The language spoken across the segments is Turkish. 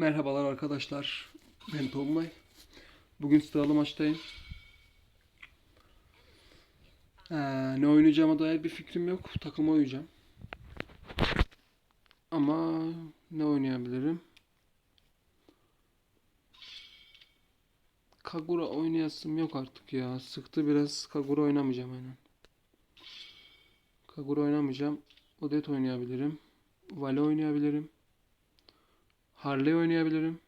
Merhabalar arkadaşlar. Ben Tolunay. Bugün sıralı maçtayım. Ee, ne oynayacağıma dair bir fikrim yok. Takıma oynayacağım. Ama ne oynayabilirim? Kagura oynayasım yok artık ya. Sıktı biraz. Kagura oynamayacağım aynen. Kagura oynamayacağım. Odet oynayabilirim. Vale oynayabilirim. Harley oynayabilirim.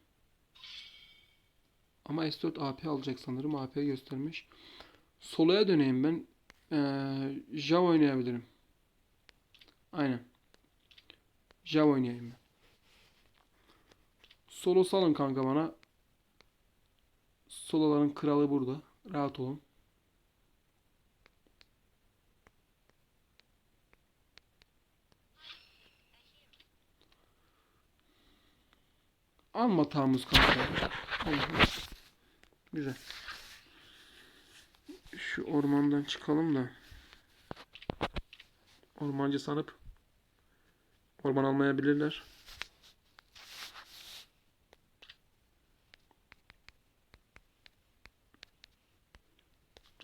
Ama S4 AP alacak sanırım. AP göstermiş. Solo'ya döneyim ben. Ee, Jav oynayabilirim. Aynen. Jav oynayayım ben. Solo salın kanka bana. Soloların kralı burada. Rahat olun. Alma tamuz. Tamam. Güzel. Şu ormandan çıkalım da. Ormancı sanıp orman almayabilirler.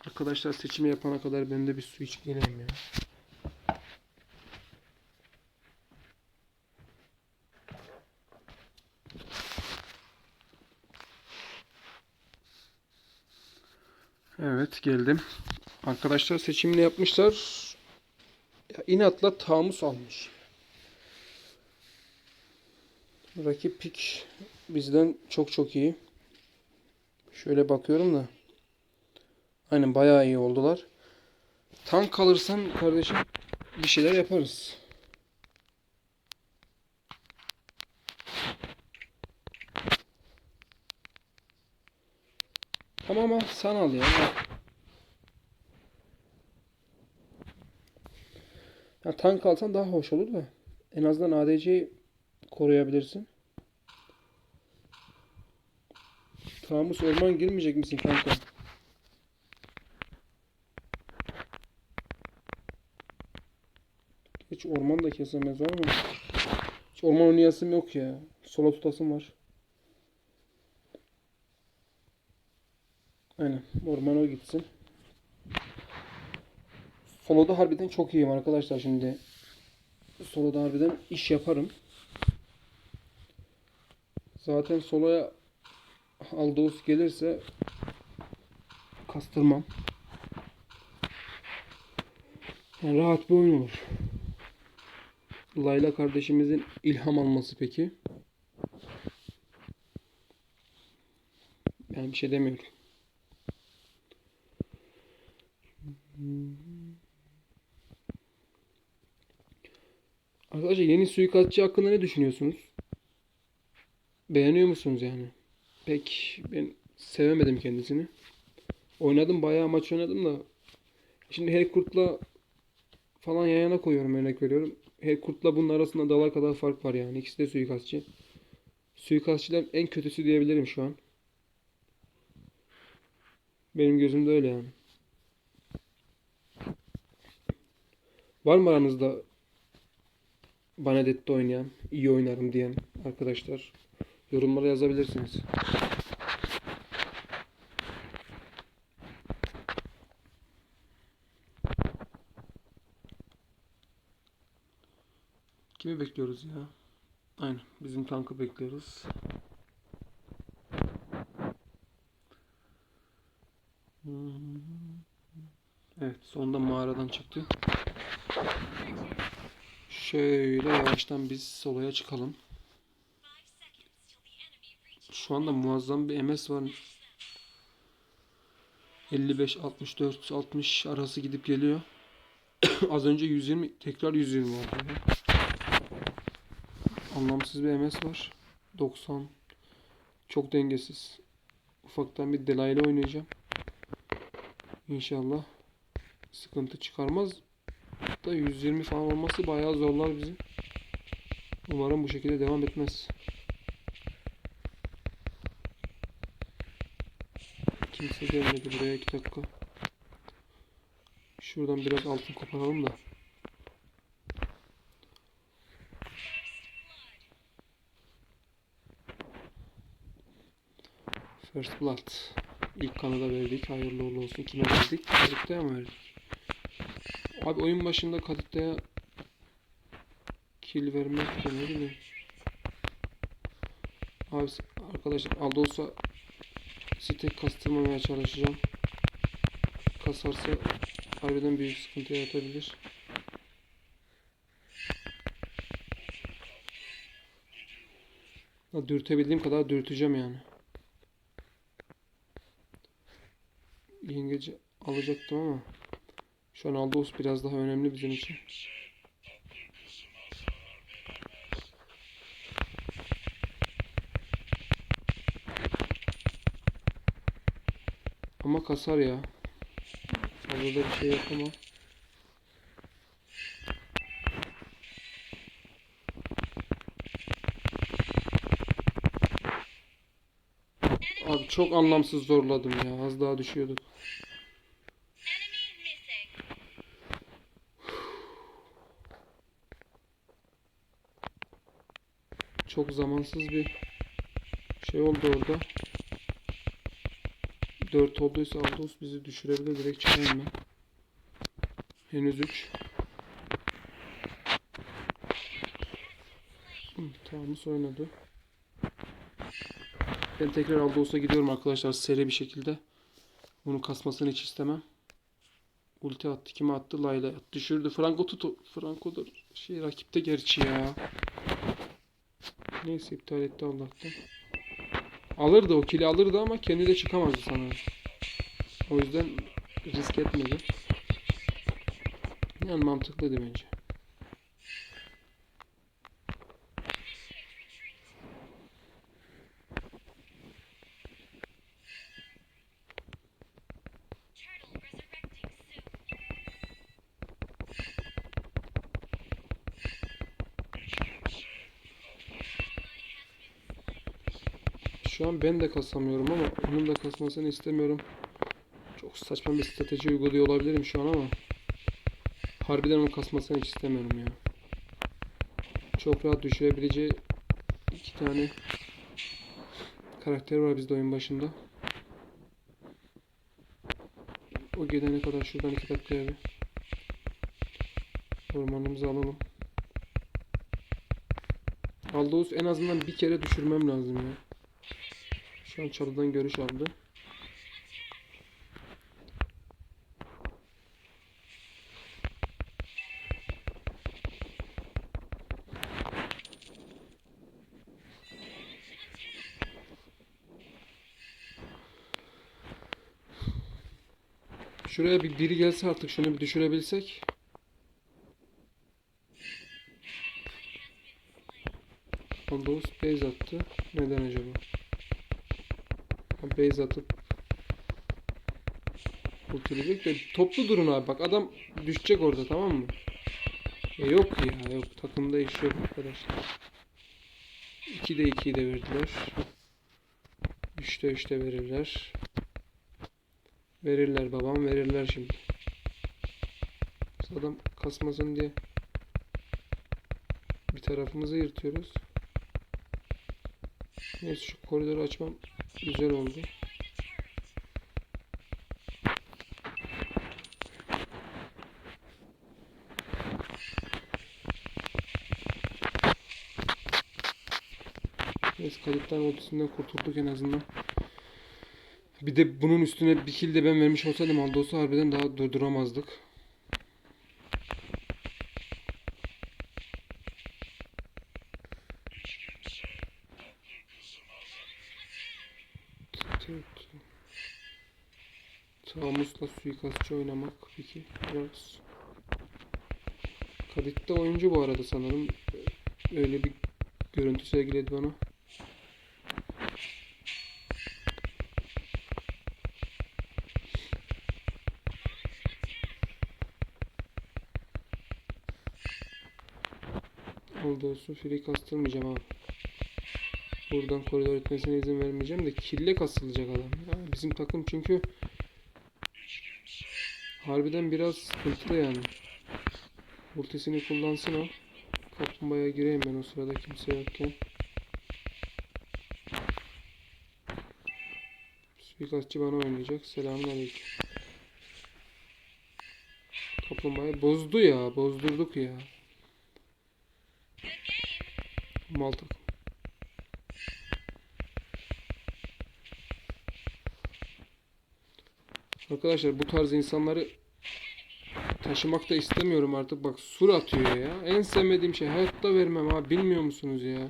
Arkadaşlar seçimi yapana kadar ben de bir su içip geleyim ya. Evet geldim. Arkadaşlar seçimini yapmışlar. Ya, inatla Tamus almış. Rakip pik bizden çok çok iyi. Şöyle bakıyorum da. Aynen bayağı iyi oldular. Tank kalırsan kardeşim bir şeyler yaparız. Ama sen al ya. Ya tank alsan daha hoş olur da. En azından ADC'yi koruyabilirsin. Tamus orman girmeyecek misin kanka? Hiç orman da kesemez mı? Hiç orman oynayasım yok ya. Sola tutasım var. Aynen. Orman o gitsin. Solo'da harbiden çok iyiyim arkadaşlar şimdi. Solo'da harbiden iş yaparım. Zaten soloya Aldos gelirse kastırmam. Yani rahat bir oyun olur. Layla kardeşimizin ilham alması peki? Ben bir şey demiyorum. Arkadaşlar yeni suikastçı hakkında ne düşünüyorsunuz? Beğeniyor musunuz yani? Pek ben sevemedim kendisini. Oynadım bayağı maç oynadım da şimdi Herkurt'la falan yan yana koyuyorum örnek veriyorum. Herkurt'la bunun arasında dağlar kadar fark var yani. İkisi de suikastçı. Suikastçıların en kötüsü diyebilirim şu an. Benim gözümde öyle yani. Var mı aranızda Banadet'te oynayan, iyi oynarım diyen arkadaşlar? Yorumlara yazabilirsiniz. Kimi bekliyoruz ya? Aynen. Bizim tankı bekliyoruz. Evet. Sonunda mağaradan çıktı. Şöyle yavaştan biz solaya çıkalım. Şu anda muazzam bir MS var. 55, 64, 60 arası gidip geliyor. Az önce 120, tekrar 120 oldu. Anlamsız bir MS var. 90. Çok dengesiz. Ufaktan bir delayla oynayacağım. İnşallah sıkıntı çıkarmaz. Da 120 falan olması bayağı zorlar bizi. Umarım bu şekilde devam etmez. Kimse gelmedi buraya 2 dakika. Şuradan biraz altın koparalım da. First Blood. İlk kanı da verdik. Hayırlı uğurlu olsun. Kime verdik? Kadipte'ye mi verdik? Abi oyun başında Kadipte'ye kill vermek de ne. Abi arkadaşlar aldı olsa site kastırmamaya çalışacağım. Kasarsa harbiden büyük sıkıntı yaratabilir. Ya Dürtebildiğim kadar dürteceğim yani. Yengeci alacaktım ama şu an Aldos biraz daha önemli bizim için. Ama kasar ya. Fazla da bir şey yapamam. Abi çok anlamsız zorladım ya. Az daha düşüyorduk. Çok zamansız bir şey oldu orada. 4 olduysa Aldos bizi düşürebilir. Direkt çıkayım ben. Henüz 3. Tamam oynadı. Ben tekrar Aldos'a gidiyorum arkadaşlar seri bir şekilde. Bunu kasmasını hiç istemem. Ulti attı. Kime attı? Layla. Düşürdü. Franco tutu. Franco da şey rakipte gerçi ya. Neyse iptal etti Allah'tan. Alırdı o kili alırdı ama kendi de çıkamazdı sanırım. O yüzden risk etmedi. Yani mantıklıydı bence. Şu an ben de kasamıyorum ama onun da kasmasını istemiyorum. Çok saçma bir strateji uyguluyor olabilirim şu an ama harbiden onun kasmasını hiç istemiyorum ya. Çok rahat düşürebileceği iki tane karakter var bizde oyun başında. O gelene kadar şuradan iki dakikaya bir ormanımızı alalım. Aldous en azından bir kere düşürmem lazım ya. Şu an çalıdan görüş aldı. Şuraya bir biri gelse artık şunu bir düşürebilsek. Aldous base attı. Neden acaba? Ha, Base atıp kurtulacak da toplu durun abi bak adam düşecek orada tamam mı? E yok ya yok takımda iş yok arkadaşlar. 2'de 2'yi de verdiler. 3'te 3'te verirler. Verirler babam verirler şimdi. Adam kasmasın diye bir tarafımızı yırtıyoruz. Neyse şu koridoru açmam güzel oldu. Neyse kayıptan ultisinden kurtulduk en azından. Bir de bunun üstüne bir kill de ben vermiş olsaydım Aldos'u harbiden daha durduramazdık. Suikastçı oynamak peki biraz. Kadit de oyuncu bu arada sanırım. Öyle bir görüntü sergiledi bana. Oldu free kastırmayacağım abi. Buradan koridor etmesine izin vermeyeceğim de kille kasılacak adam. Ya bizim takım çünkü harbiden biraz sıkıntılı yani. Ultisini kullansın o. Kaplumbağaya gireyim ben o sırada kimse yokken. Suikastçı bana oynayacak. Selamun aleyküm. Kaplumbağayı bozdu ya. Bozdurduk ya. Mal takım. Arkadaşlar bu tarz insanları taşımak da istemiyorum artık. Bak sur atıyor ya. En sevmediğim şey. Hayatta vermem ha. Bilmiyor musunuz ya?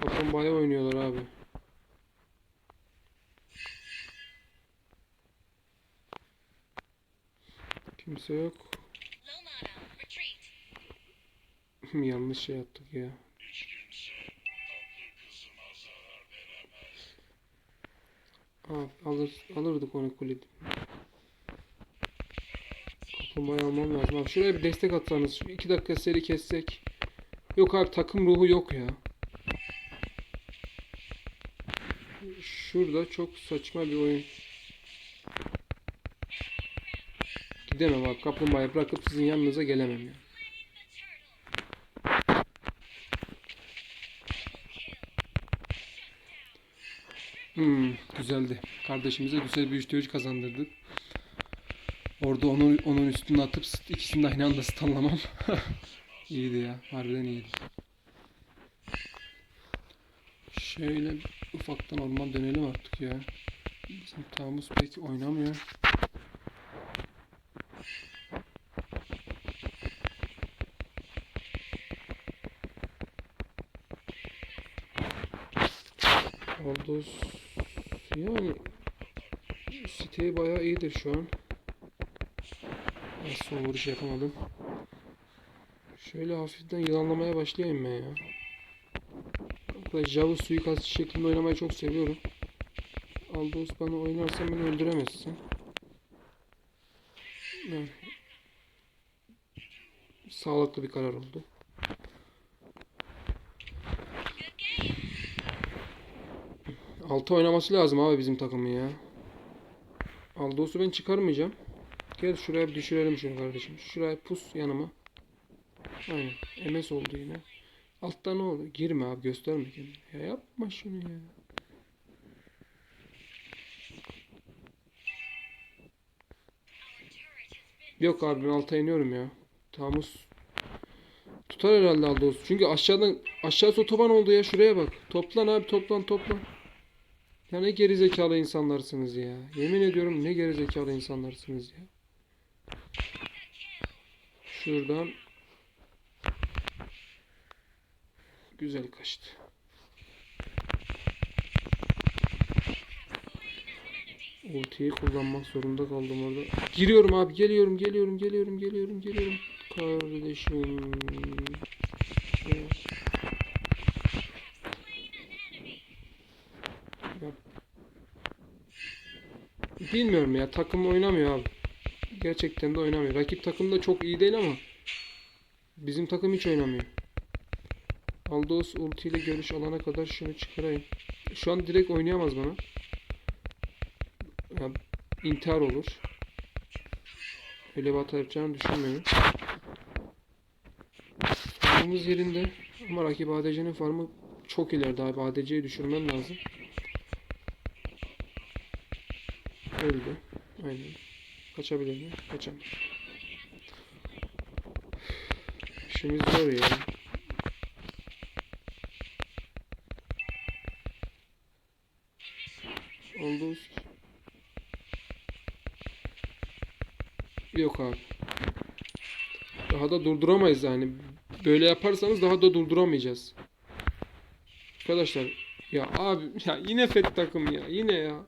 Kaplumbağaya oynuyorlar abi. Kimse yok. Yanlış şey yaptık ya. Alır, alırdık onu kulede. Kaplumbağayı almam lazım. Abi şuraya bir destek atsanız. Şu iki dakika seri kessek. Yok abi takım ruhu yok ya. Şurada çok saçma bir oyun. Gidemem abi. Kaplumbağayı bırakıp sizin yanınıza gelemem ya. Hmm, güzeldi. Kardeşimize güzel bir 3 3 kazandırdık. Orada onun, onun üstüne atıp ikisini de aynı anda stunlamam. iyiydi ya. Harbiden iyiydi. Şöyle ufaktan orman dönelim artık ya. Bizim tağımız pek oynamıyor. Aldous yani siteyi bayağı iyidir şu an. Son vuruş yapamadım. Şöyle hafiften yılanlamaya başlayayım ben ya. Arkadaşlar Javus suikast şeklinde oynamayı çok seviyorum. Aldous bana oynarsan beni öldüremezsin. Yani sağlıklı bir karar oldu. Altı oynaması lazım abi bizim takımın ya. Aldos'u ben çıkarmayacağım. Gel şuraya düşürelim şunu kardeşim. Şuraya pus yanıma. Aynen. MS oldu yine. Altta ne oldu? Girme abi gösterme kendini. Ya yapma şunu ya. Yok abi ben alta iniyorum ya. Tamus tutar herhalde Aldos. Çünkü aşağıdan aşağısı otoban oldu ya. Şuraya bak. Toplan abi toplan toplan. Ya ne gerizekalı insanlarsınız ya. Yemin ediyorum ne gerizekalı insanlarsınız ya. Şuradan güzel kaçtı. Ultiyi kullanmak zorunda kaldım orada. Giriyorum abi geliyorum geliyorum geliyorum geliyorum geliyorum. Kardeşim. Şey- Ya- Bilmiyorum ya takım oynamıyor abi. Gerçekten de oynamıyor. Rakip takım da çok iyi değil ama bizim takım hiç oynamıyor. Aldos ulti ile görüş alana kadar şunu çıkarayım. Şu an direkt oynayamaz bana. Ya, intihar olur. Öyle yapacağını düşünmüyorum. Farmımız yerinde. Ama rakip ADC'nin farmı çok ileride abi. ADC'yi düşürmem lazım. Öldü. Aynen. Kaçabilir mi? Kaçamaz. İşimiz zor ya. Oldu. Yok abi. Daha da durduramayız yani. Böyle yaparsanız daha da durduramayacağız. Arkadaşlar ya abi ya yine fet takım ya yine ya.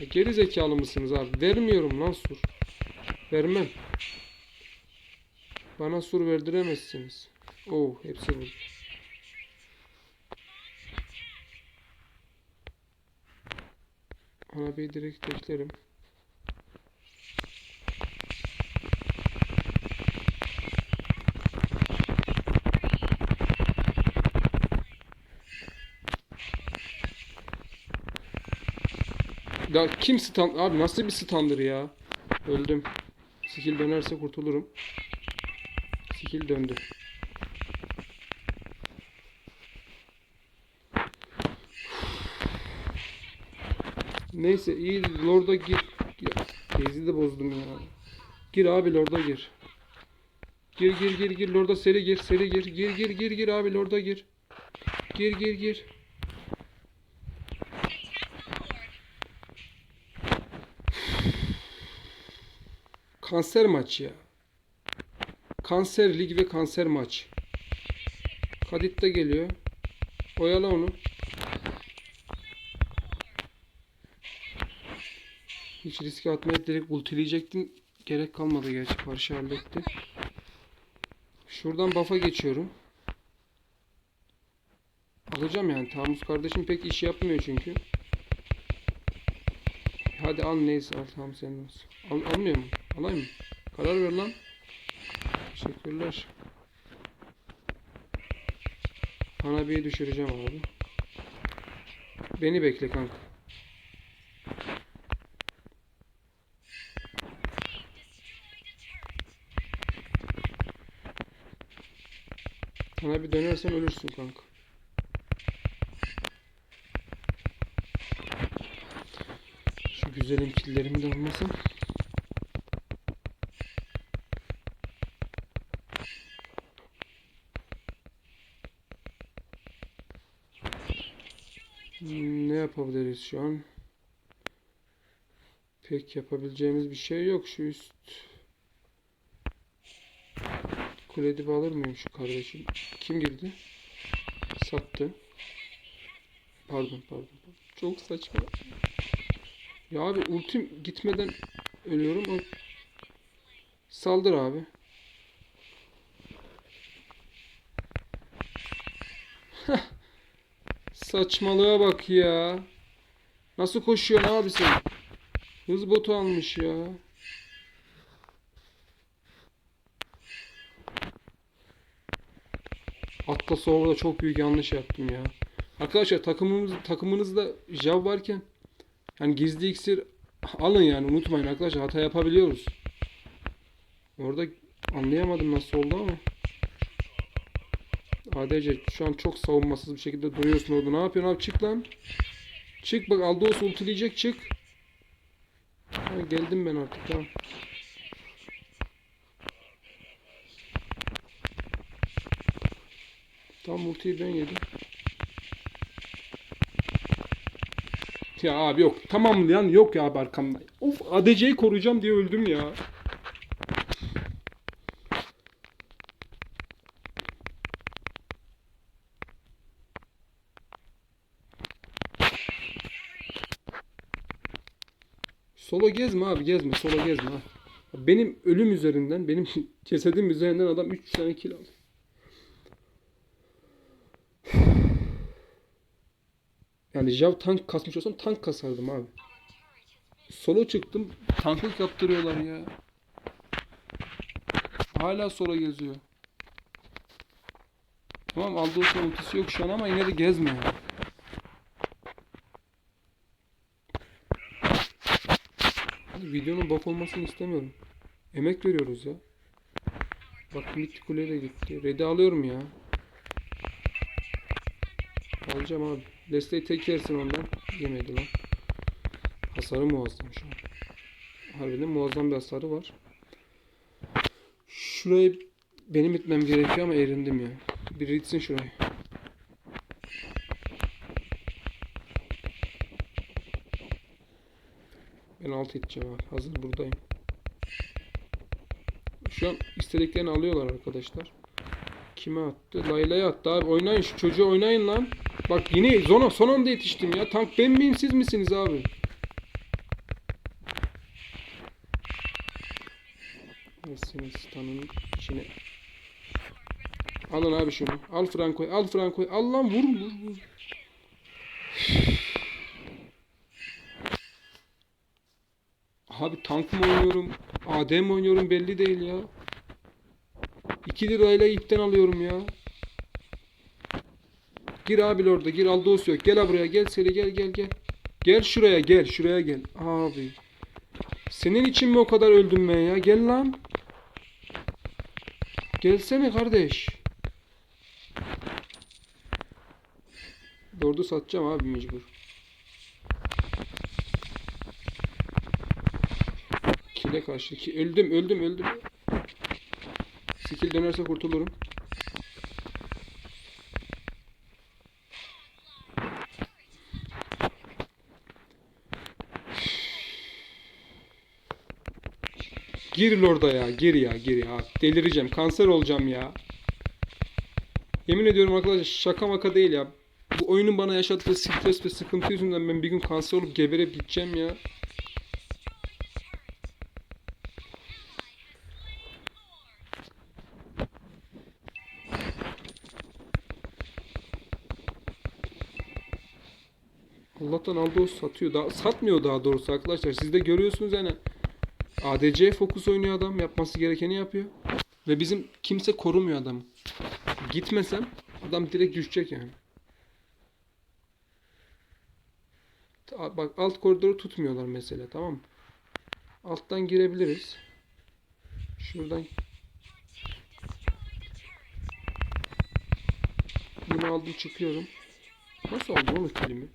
Ya Geri zekalı mısınız abi? Vermiyorum lan sur. Vermem. Bana sur verdiremezsiniz. Oo hepsi bu. Ona bir direkt beklerim. Ya kim stand? Abi nasıl bir standır ya? Öldüm. Skill dönerse kurtulurum. Skill döndü. Neyse iyi Lord'a gir. Teyzi de bozdum ya. Gir abi Lord'a gir. Gir gir gir gir Lord'a seri gir seri gir. Gir gir gir gir abi Lord'a gir. Gir gir gir. Kanser maç ya. Kanser lig ve kanser maç. Kadit de geliyor. Oyala onu. Hiç riske atmaya direkt ultileyecektim. Gerek kalmadı gerçi. Parça halletti. Şuradan buff'a geçiyorum. Alacağım yani. Tamus kardeşim pek iş yapmıyor çünkü. Hadi al neyse al tamam senin olsun. Al, almıyor mu? Alayım mı? Karar ver lan. Teşekkürler. Hanabi'yi düşüreceğim abi. Beni bekle kanka. Hanabi dönersen ölürsün kanka. Şu güzelim killerimi de almasın. Ne yapabiliriz şu an? Pek yapabileceğimiz bir şey yok. Şu üst kredi alır mıyım şu kardeşim? Kim girdi? Sattı. Pardon pardon. Çok saçma. Ya abi ultim gitmeden ölüyorum. Saldır abi. Saçmalığa bak ya. Nasıl koşuyorsun abi sen? Hız botu almış ya. Atla sonra çok büyük yanlış yaptım ya. Arkadaşlar takımımız takımınızda Jav varken yani gizli iksir alın yani unutmayın arkadaşlar hata yapabiliyoruz. Orada anlayamadım nasıl oldu ama. ADC şu an çok savunmasız bir şekilde duruyorsun orada. Ne yapıyorsun abi çık lan. Çık bak Aldos ultileyecek çık. Ha, geldim ben artık tamam. Tam ultiyi ben yedim. Ya abi yok. Tamam lan yok ya abi arkamda. Of ADC'yi koruyacağım diye öldüm ya. Solo gezme abi gezme solo gezme ha. Benim ölüm üzerinden benim cesedim üzerinden adam 3 tane kill aldı. Yani Jav tank kasmış olsam tank kasardım abi. Solo çıktım tanklık yaptırıyorlar ya. Hala solo geziyor. Tamam aldığı son ultisi yok şu an ama yine de gezme ya. Hani videonun bok olmasını istemiyorum. Emek veriyoruz ya. Bak mid kule de gitti. Red'i alıyorum ya. Alacağım abi. Desteği tek yersin ondan. Yemedi lan. Hasarı muazzam şu an. Harbiden muazzam bir hasarı var. Şurayı benim itmem gerekiyor ama erindim ya. Biri itsin şurayı. Ben alt iteceğim abi. Hazır buradayım. Şu an istediklerini alıyorlar arkadaşlar. Kime attı? Layla'ya attı abi. Oynayın şu çocuğu oynayın lan. Bak yine zona son anda yetiştim ya. Tank ben miyim siz misiniz abi? Senin stanın içine. Alın abi şunu. Al Franco'yu. Al Franco'yu. Al lan vur vur vur. Abi tank mı oynuyorum? AD mi oynuyorum belli değil ya. 2 lirayla ipten alıyorum ya. Gir abi orada gir Aldos yok. Gel buraya gel seri gel gel gel. Gel şuraya gel şuraya gel. Abi. Senin için mi o kadar öldüm ben ya? Gel lan. Gelsene kardeş. Lord'u satacağım abi mecbur. Skill'e karşı. Ki öldüm öldüm öldüm. Skill dönerse kurtulurum. Gir orada ya. Gir ya. Gir ya. Delireceğim. Kanser olacağım ya. Yemin ediyorum arkadaşlar şaka maka değil ya. Bu oyunun bana yaşattığı stres ve sıkıntı yüzünden ben bir gün kanser olup geberip gideceğim ya. Aldos satıyor. Daha, satmıyor daha doğrusu arkadaşlar. Siz de görüyorsunuz yani. ADC fokus oynuyor adam. Yapması gerekeni yapıyor. Ve bizim kimse korumuyor adamı. Gitmesem adam direkt düşecek yani. Bak alt koridoru tutmuyorlar mesela tamam mı? Alttan girebiliriz. Şuradan bunu aldım çıkıyorum. Nasıl aldım onu kilimi?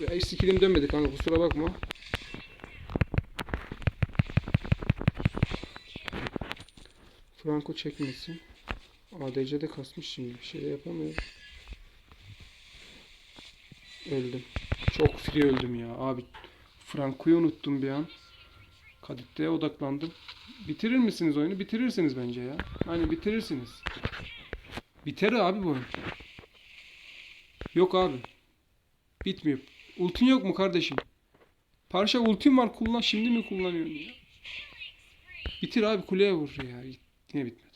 Ya skillim dönmedi kanka kusura bakma. Franco çekmesin. ADC'de kasmış şimdi. Bir şey yapamıyorum. Öldüm. Çok free öldüm ya. Abi Franco'yu unuttum bir an. Kaditte'ye odaklandım. Bitirir misiniz oyunu? Bitirirsiniz bence ya. Hani bitirirsiniz. Biter abi bu oyun. Yok abi. Bitmiyor. Ultin yok mu kardeşim? Parça ultim var kullan. Şimdi mi kullanıyorsun ya? Bitir abi kuleye vur ya. Yine bitmedi.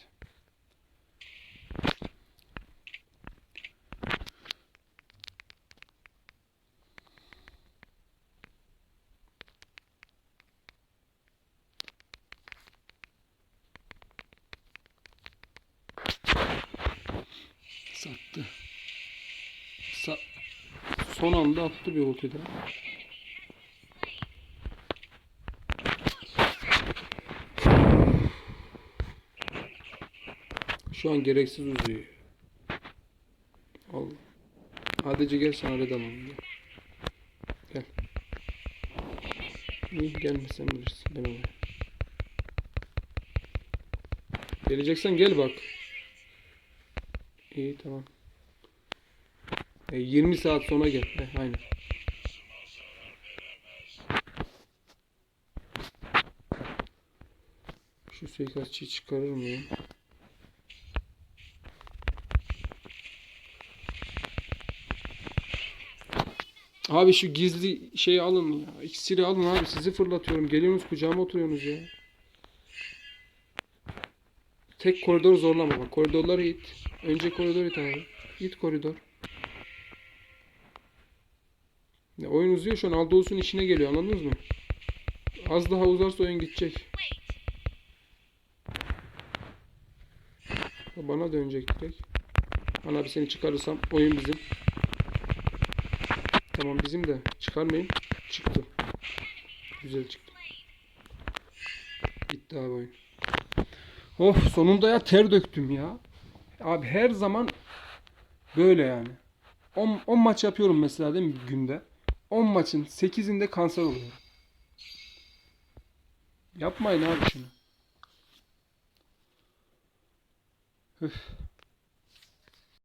Sattı. Sa Son anda attı bir ulti daha. Şu an gereksiz uzuyor. Allah. Hadici gel sana red alalım. Gel. Gel. İyi gelmesen bilirsin. Ben oraya. Geleceksen gel bak. İyi tamam. E, 20 saat sonra gel. He, aynen. Şu suikastçıyı çıkarır mıyım? Abi şu gizli şeyi alın ya. İksiri alın abi. Sizi fırlatıyorum. Geliyorsunuz kucağıma oturuyorsunuz ya. Tek koridor zorlama bak. Koridorları it. Önce koridor it abi. İt koridor. Oyun uzuyor şu an Aldous işine geliyor anladınız mı? Az daha uzarsa oyun gidecek. Bana dönecek direkt. Ana bir seni çıkarırsam oyun bizim. Tamam bizim de. Çıkarmayın. Çıktı. Güzel çıktı. Bitti abi oyun. Of sonunda ya ter döktüm ya. Abi her zaman böyle yani. 10 10 maç yapıyorum mesela değil mi günde? 10 maçın 8'inde kanser oluyorum. Yapmayın abi şunu. Üf.